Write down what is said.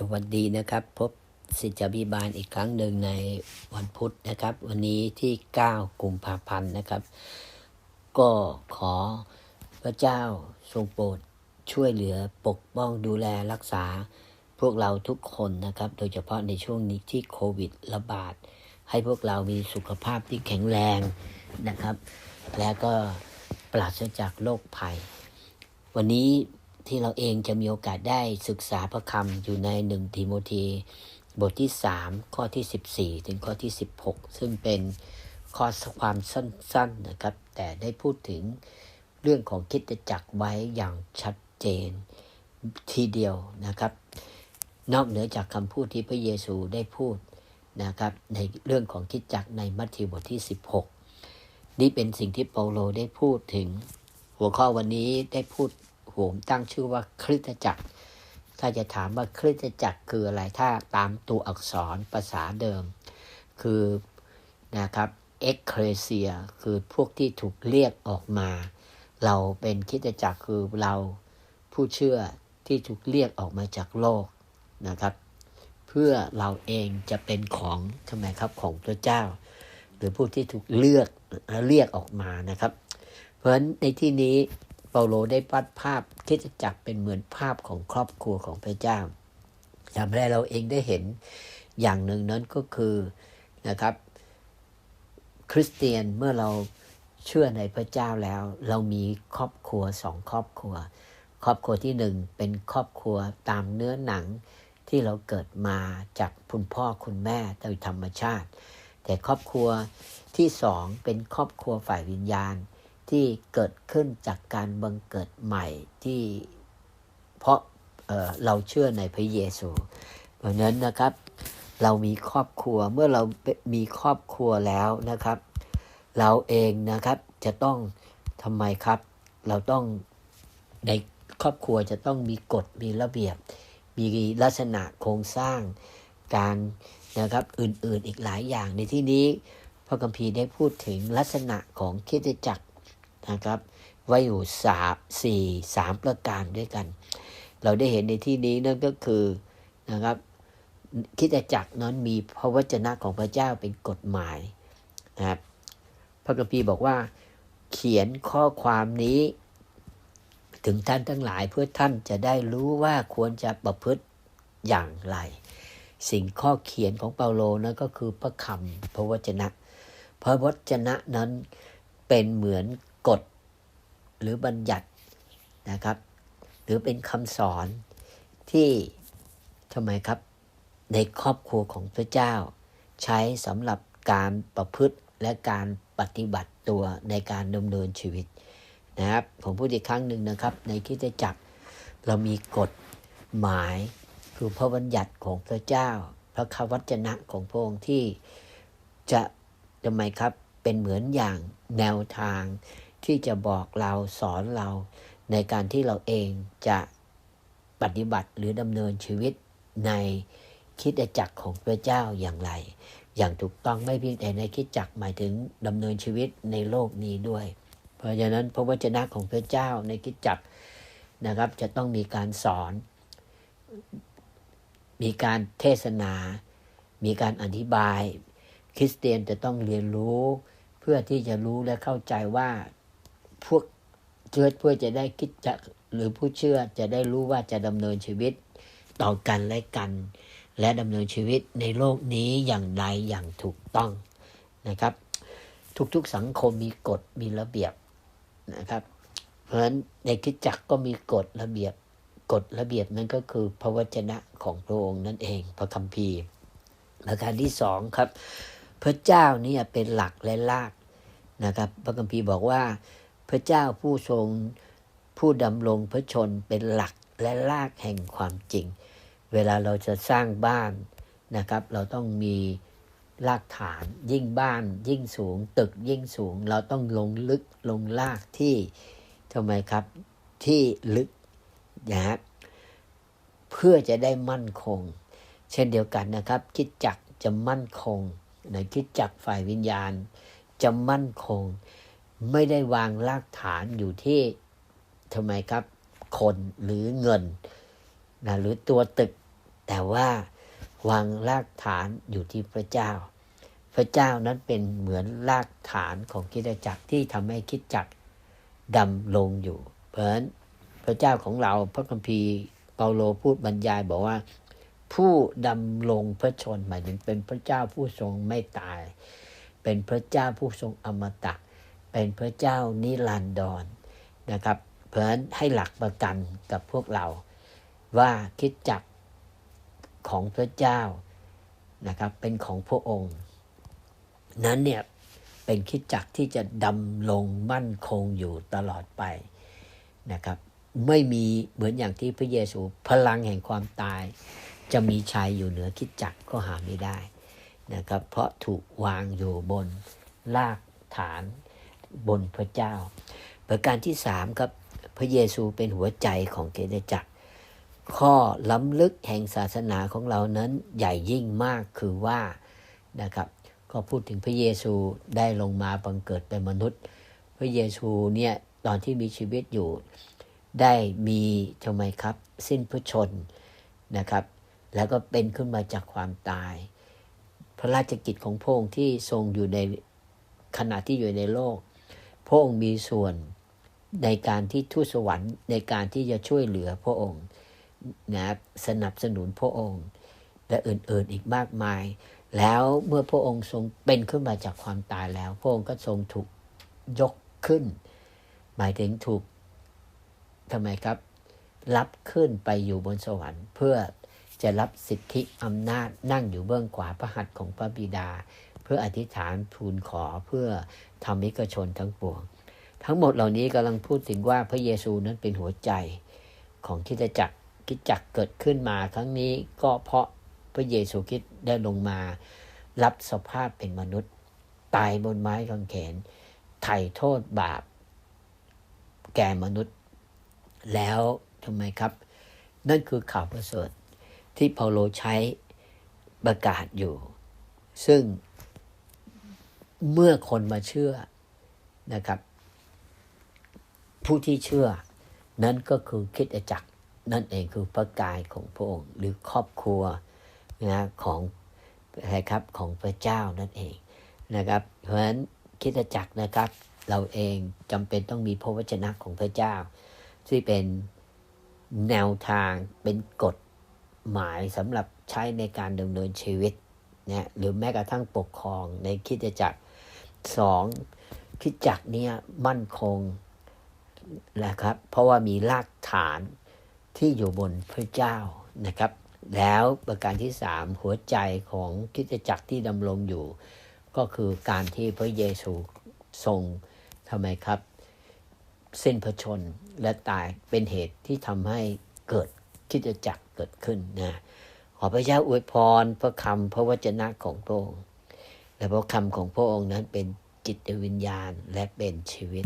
สวัสดีนะครับ พบสิทธิบิบาลอีกครั้งหนึ่งในวันพุธนะครับ วันนี้ที่ 9กุมภาพันธ์นะครับ ก็ขอพระเจ้าทรงโปรดช่วยเหลือปกป้องดูแลรักษาพวกเราทุกคนนะครับ โดยเฉพาะในช่วงนี้ที่โควิดระบาด ให้พวกเรามีสุขภาพที่แข็งแรงนะครับ และก็ปราศจากโรคภัย วันนี้ ที่เราเองจะมีโอกาสได้ศึกษาพระคำอยู่ในหนึ่งทิโมธีบทที่ 3 ข้อที่ 14 ถึงข้อที่ 16 ซึ่งเป็นข้อความสั้นๆนะครับ แต่ได้พูดถึงเรื่องของคิดจักรไว้อย่างชัดเจนทีเดียวนะครับ นอกเหนือจากคำพูดที่พระเยซูได้พูดนะครับ ในเรื่องของคิดจักรในมัทธิวบทที่ 16 นี่เป็นสิ่งที่เปาโลได้พูดถึง หัวข้อวันนี้ได้พูด ผมตั้งชื่อว่าคริสตจักร ถ้าจะถามว่าคริสตจักรคืออะไรถ้าตามตัวอักษรภาษาเดิม คือนะครับเอ็กเครเซียคือพวกที่ถูกเรียกออกมา เราเป็นคริสตจักรคือเราผู้เชื่อที่ถูกเรียกออกมาจากโลกนะครับ เพื่อเราเองจะเป็นของทำไมครับของพระเจ้า หรือผู้ที่ถูกเลือกเรียกออกมานะครับ เพราะฉะนั้นในที่นี้ ปาโลได้ปัดภาพคริสตจักรเป็นเหมือนภาพของครอบครัวของพระเจ้าทำให้เราเองได้เห็นอย่างหนึ่งนั้นก็คือนะครับ คริสเตียนเมื่อเราเชื่อในพระเจ้าแล้ว เรามีครอบครัวสองครอบครัว ครอบครัวที่หนึ่งเป็นครอบครัวตามเนื้อหนังที่เราเกิดมาจากคุณพ่อคุณแม่โดยธรรมชาติ แต่ครอบครัวที่สองเป็นครอบครัวฝ่ายวิญญาณ ที่เกิดขึ้นจากการบังเกิดใหม่ที่เพราะเเราเชื่อในพระเยซู เพราะนั้นนะครับ เรามีครอบครัวเมื่อเรามีครอบครัวแล้วนะครับ เราเองนะครับจะต้องทำไมครับ เราต้องในครอบครัวจะต้องมีกฎมีระเบียบ มีลักษณะโครงสร้างการนะครับอื่นๆอีกหลายอย่างในที่นี้พระคัมภีร์ได้พูดถึงลักษณะของคิดจักร นะครับไว้อยู่สามสี่สามประการด้วยกัน เราได้เห็นในที่นี้นั่นก็คือนะครับคิดจักรนั้นมีพระวจนะของพระเจ้าเป็นกฎหมายนะครับพระคัมภีร์บอกว่า เขียนข้อความนี้ ถึงท่านทั้งหลายเพื่อท่านจะได้รู้ว่าควรจะประพฤติอย่างไร สิ่งข้อเขียนของเปาโลนั้นก็คือพระคำพระวจนะ พระวจนะนั้นเป็นเหมือน หรือบัญญัตินะครับ หรือเป็นคำสอนที่ทำไมครับ ในครอบครัวของพระเจ้า ใช้สำหรับการประพฤติและการปฏิบัติตัวในการดำเนินชีวิตนะครับผมพูดอีกครั้งหนึ่งนะครับ ในคิดจักรเรามีกฎหมายคือพระบัญญัติของพระเจ้า พระคำวัจนะของพระองค์ที่จะทำไมครับเป็นเหมือนอย่างแนวทาง ที่จะบอกเราสอนเราในการที่เราเองจะปฏิบัติหรือดำเนินชีวิตในคิดจักรของพระเจ้าอย่างไร อย่างถูกต้องไม่เพียงแต่ในคิดจักรหมายถึงดำเนินชีวิตในโลกนี้ด้วย เพราะฉะนั้นพระวจนะของพระเจ้าในคิดจักรนะครับ จะต้องมีการสอน มีการเทศนา มีการอธิบาย คริสเตียนจะต้องเรียนรู้ เพื่อที่จะรู้และเข้าใจว่า พวกเชื่อเพื่อจะได้คิดจะหรือผู้เชื่อจะได้รู้ว่าจะดำเนินชีวิตต่อกันและกัน และดำเนินชีวิตในโลกนี้อย่างใดอย่างถูกต้องนะครับ ทุกๆสังคมมีกฎมีระเบียบนะครับ เพราะฉะนั้นในคิดจักก็มีกฎระเบียบกฎระเบียบนั้นก็คือพระวจนะของพระองค์นั่นเองพระคัมภีร์ประการที่สองครับ พระเจ้านี่เป็นหลักและรากนะครับ พระคัมภีร์บอกว่า พระเจ้าผู้ทรงผู้ดำรงพระชนเป็นหลักและรากแห่งความจริง เวลาเราจะสร้างบ้านนะครับ เราต้องมีรากฐานยิ่งบ้าน ยิ่งสูง ตึกยิ่งสูง เราต้องลงลึกลงรากที่ทำไมครับที่ลึกนะฮะเพื่อจะได้มั่นคง เช่นเดียวกันนะครับ คิดจักจะมั่นคงในคิดจักฝ่ายวิญญาณจะมั่นคง ไม่ได้วางรากฐานอยู่ที่ทำไมครับ คนหรือเงินนะหรือตัวตึก แต่ว่าวางรากฐานอยู่ที่พระเจ้า พระเจ้านั้นเป็นเหมือนรากฐานของคิดจักรที่ทำให้คิดจักรดำลงอยู่ เพราะฉะนั้นพระเจ้าของเราพระคัมภีร์เปาโลพูดบรรยายบอกว่า ผู้ดำลงพระชนหมายถึงเป็นพระเจ้าผู้ทรงไม่ตาย เป็นพระเจ้าผู้ทรงอมตะ เป็นพระเจ้านิรันดรนนะครับ เพราะฉะนั้นให้หลักประกันกับพวกเรา ว่าคิดจักรของพระเจ้านะครับ เป็นของพระองค์ นั้นเนี่ยเป็นคิดจักรที่จะดำลงมั่นคงอยู่ตลอดไปนะครับ ไม่มีเหมือนอย่างที่พระเยซูพลังแห่งความตาย จะมีชัยอยู่เหนือคิดจักรก็หาไม่ได้นะครับ เพราะถูกวางอยู่บนรากฐาน บนพระเจ้า ประการที่สามครับพระเยซูเป็นหัวใจของเกณจักร ข้อล้ำลึกแห่งศาสนาของเรานั้นใหญ่ยิ่งมากคือว่านะครับก็พูดถึงพระเยซูได้ลงมาบังเกิดเป็นมนุษย์ พระเยซูเนี่ยตอนที่มีชีวิตอยู่ ได้มีทำไมครับ สิ้นพระชนนะครับ แล้วก็เป็นขึ้นมาจากความตาย พระราชกิจของพระองค์ที่ทรงอยู่ในขณะที่อยู่ในโลก พระองค์มีส่วนในการที่ทูตสวรรค์ในการที่จะช่วยเหลือพระองค์นะครับสนับสนุนพระองค์ และอื่นๆอีกมากมาย แล้วเมื่อพระองค์ทรงเป็นขึ้นมาจากความตายแล้ว พระองค์ก็ทรงถูกยกขึ้น หมายถึงถูกทำไมครับ รับขึ้นไปอยู่บนสวรรค์ เพื่อจะรับสิทธิอำนาจนั่งอยู่เบื้องขวาพระหัตถ์ของพระบิดา เพื่ออธิษฐานทูลขอเพื่อทำมิกชนทั้งปวง ทั้งหมดเหล่านี้กำลังพูดถึงว่าพระเยซูนั้นเป็นหัวใจของคิดจักรคิดจักรเกิดขึ้นมาครั้งนี้ก็เพราะพระเยซูคริสต์ได้ลงมา รับสภาพเป็นมนุษย์ ตายบนไม้กางเขนไถ่โทษบาป แก่มนุษย์ แล้วทำไมครับ นั่นคือข่าวประเสริฐที่เปาโลใช้ประกาศอยู่ ซึ่ง เมื่อคนมาเชื่อนะครับ ผู้ที่เชื่อ นั้นก็คือคิดจักรนั่นเองคือพระกายของพระองค์ หรือครอบครัวนะของอะไรครับของพระเจ้านั่นเองนะครับ เพราะฉะนั้นคิดจักรนะครับ เราเองจำเป็นต้องมีพระวจนะของพระเจ้า ที่เป็นแนวทางเป็นกฎหมายสำหรับใช้ในการดำเนินชีวิตนะหรือแม้กระทั่งปกครองในคิดจักร สองคิดจักรเนี่ยมั่นคงนะครับ เพราะว่ามีรากฐานที่อยู่บนพระเจ้านะครับ แล้วประการที่สามหัวใจของคิดจักรที่ดำรงอยู่ ก็คือการที่พระเยซูทรงทำไมครับ สิ้นพระชนและตายเป็นเหตุที่ทำให้เกิดคิดจักรเกิดขึ้นนะขอพระเจ้าอวยพรพระคำพระวจนะของพระองค์ และเพราะคำของพระองค์นั้นเป็นจิตวิญญาณและเป็นชีวิต